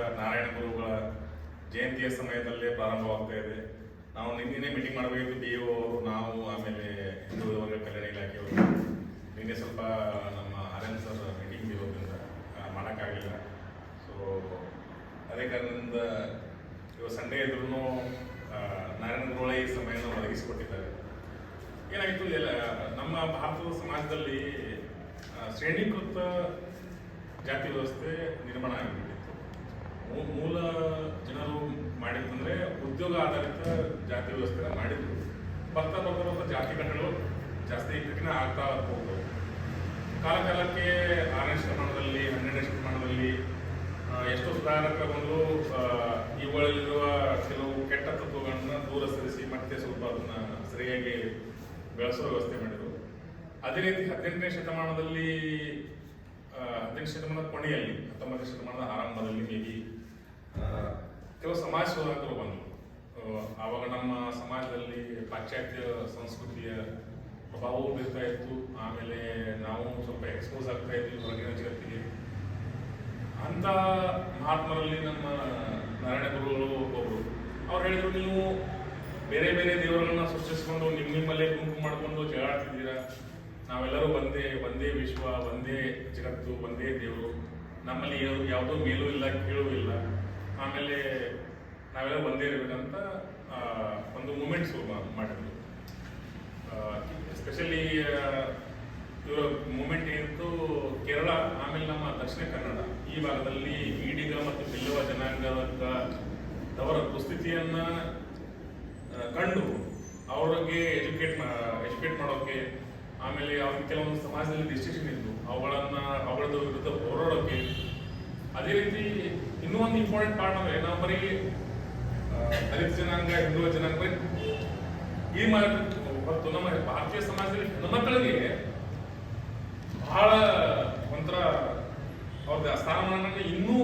ನಾರಾಯಣ ಗುರುಗಳ ಜಯಂತಿಯ ಸಮಯದಲ್ಲೇ ಪ್ರಾರಂಭವಾಗ್ತಾ ಇದೆ. ನಾವು ನಿನ್ನೆ ಮೀಟಿಂಗ್ ಮಾಡಬೇಕು ಬಿ ಒ ಅವರು, ನಾವು, ಆಮೇಲೆ ಹಿಂದೂ ವರ್ಗ ಕಲ್ಯಾಣ ಇಲಾಖೆಯವರು ನಿನ್ನೆ ಸ್ವಲ್ಪ ನಮ್ಮ ಆರ್ ಎನ್ ಸರ್ ಮೀಟಿಂಗ್ ಇರೋದ್ರಿಂದ ಮಾಡೋಕ್ಕಾಗಿಲ್ಲ ಸೊ ಅದೇ ಕಾರಣದಿಂದ ಇವಾಗ ಸಂಡೇ ಇದ್ರೂ ನಾರಾಯಣ ಗುರುಗಳ ಈ ಸಮಯವನ್ನು ಒದಗಿಸಿಕೊಟ್ಟಿದ್ದಾರೆ. ಏನಾಗಿತ್ತು ಎಲ್ಲ, ನಮ್ಮ ಭಾರತದ ಸಮಾಜದಲ್ಲಿ ಶ್ರೇಣೀಕೃತ ಜಾತಿ ವ್ಯವಸ್ಥೆ ನಿರ್ಮಾಣ ಮೂ- ಮೂಲ ಜನರು ಮಾಡಿದ್ದಂದ್ರೆ ಉದ್ಯೋಗ ಆಧಾರಿತ ಜಾತಿ ವ್ಯವಸ್ಥೆ ಮಾಡಿದ್ರು. ಬರ್ತಾ ಬರ್ತಾ ಬರ್ತಾ ಜಾತಿ ಕಟ್ಟಡಗಳು ಜಾಸ್ತಿ ಕಠಿಣ ಆಗ್ತಾ ಹೋಗ್ತವೆ ಕಾಲ ಕಾಲಕ್ಕೆ ಆರನೇ ಶತಮಾನದಲ್ಲಿ, ಹನ್ನೆರಡನೇ ಶತಮಾನದಲ್ಲಿ ಎಷ್ಟೋ ಸುಧಾರಕ ಬಂದು ಇವುಗಳಲ್ಲಿರುವ ಕೆಲವು ಕೆಟ್ಟ ತತ್ವಗಳನ್ನ ದೂರ ಸರಿಸಿ ಮತ್ತೆ ಸ್ವಲ್ಪ ಅದನ್ನ ಸರಿಯಾಗಿ ಬೆಳೆಸುವ ವ್ಯವಸ್ಥೆ ಮಾಡಿದರು. ಅದೇ ರೀತಿ ಹದಿನೆಂಟನೇ ಶತಮಾನದಲ್ಲಿ ಹದಿನೆಂಟು ಶತಮಾನದ ಕೊನೆಯಲ್ಲಿ, ಹತ್ತೊಂಬತ್ತನೇ ಶತಮಾನದ ಆರಂಭದಲ್ಲಿ ಮೇ ಬಿ ಕೆಲವು ಸಮಾಜ ಸುಧಾರಕರು ಬಂದರು. ಆವಾಗ ನಮ್ಮ ಸಮಾಜದಲ್ಲಿ ಪಾಶ್ಚಾತ್ಯ ಸಂಸ್ಕೃತಿಯ ಪ್ರಭಾವವೂ ಬೀರ್ತಾ ಇತ್ತು. ಆಮೇಲೆ ನಾವು ಸ್ವಲ್ಪ ಎಕ್ಸ್ಪೋಸ್ ಆಗ್ತಾ ಇದ್ವಿ ಹೊರಗಿನ ಜಗತ್ತಿಗೆ. ಅಂಥ ಮಹಾತ್ಮರಲ್ಲಿ ನಮ್ಮ ನಾರಾಯಣ ಗುರುಗಳು ಒಬ್ಬೊಬ್ರು. ಅವ್ರು ಹೇಳಿದ್ರು, ನೀವು ಬೇರೆ ಬೇರೆ ದೇವರುಗಳನ್ನ ಸೃಷ್ಟಿಸ್ಕೊಂಡು ನಿಮ್ಮ ನಿಮ್ಮಲ್ಲೇ ಗುಂಪು ಮಾಡ್ಕೊಂಡು ಜಗಳಾಡ್ತಿದ್ದೀರಾ ನಾವೆಲ್ಲರೂ ಒಂದೇ ಒಂದೇ ವಿಶ್ವ, ಒಂದೇ ಜಗತ್ತು, ಒಂದೇ ದೇವರು. ನಮ್ಮಲ್ಲಿ ಯಾವ- ಯಾವುದೋ ಮೇಲೂ ಇಲ್ಲ, ಕೀಳೂ ಇಲ್ಲ. ಆಮೇಲೆ ನಾವೆಲ್ಲ ಒಂದೇ ಇರಬೇಕಂತ ಒಂದು ಮೂಮೆಂಟ್ಸ್ ಮಾಡಿದ್ವಿ. ಎಸ್ಪೆಷಲಿ ಇವರ ಮೂಮೆಂಟ್ ಏನಿತ್ತು, ಕೇರಳ, ಆಮೇಲೆ ನಮ್ಮ ದಕ್ಷಿಣ ಕನ್ನಡ. ಈ ಭಾಗದಲ್ಲಿ ಈಡಿಗ ಮತ್ತು ಬಿಲ್ಲವ ಜನಾಂಗದವರ ಅವರ ಪರಿಸ್ಥಿತಿಯನ್ನ ಕಂಡು ಅವ್ರಿಗೆ ಎಜುಕೇಟ್ ಎಜುಕೇಟ್ ಮಾಡೋಕೆ, ಆಮೇಲೆ ಅವ್ರಿಗೆ ಕೆಲವೊಂದು ಸಮಾಜದಲ್ಲಿ ಡಿಸ್ಟ್ರಿಕ್ಷನ್ ಇತ್ತು. ಅವುಗಳನ್ನ ಅವುಗಳ ವಿರುದ್ಧ ಹೋರಾಡೋಕೆ, ಅದೇ ರೀತಿ ಇನ್ನೂ ಒಂದು ಇಂಪಾರ್ಟೆಂಟ್ ಪಾರ್ಟ್ ಅಂದ್ರೆ ನಾವು ಬರೀ ದಲಿತ ಜನಾಂಗ ಹಿಂದೂ ಜನಾಂಗ ಬರೀ ಈ ಮಾಡ ನಮ್ಮ ಭಾರತೀಯ ಸಮಾಜದಲ್ಲಿ ಹೆಣ್ಮಕ್ಕಳಿಗೆ ಬಹಳ ಒಂಥರ ಅವ್ರದ್ದು ಸ್ಥಾನಮಾನ ಇನ್ನೂ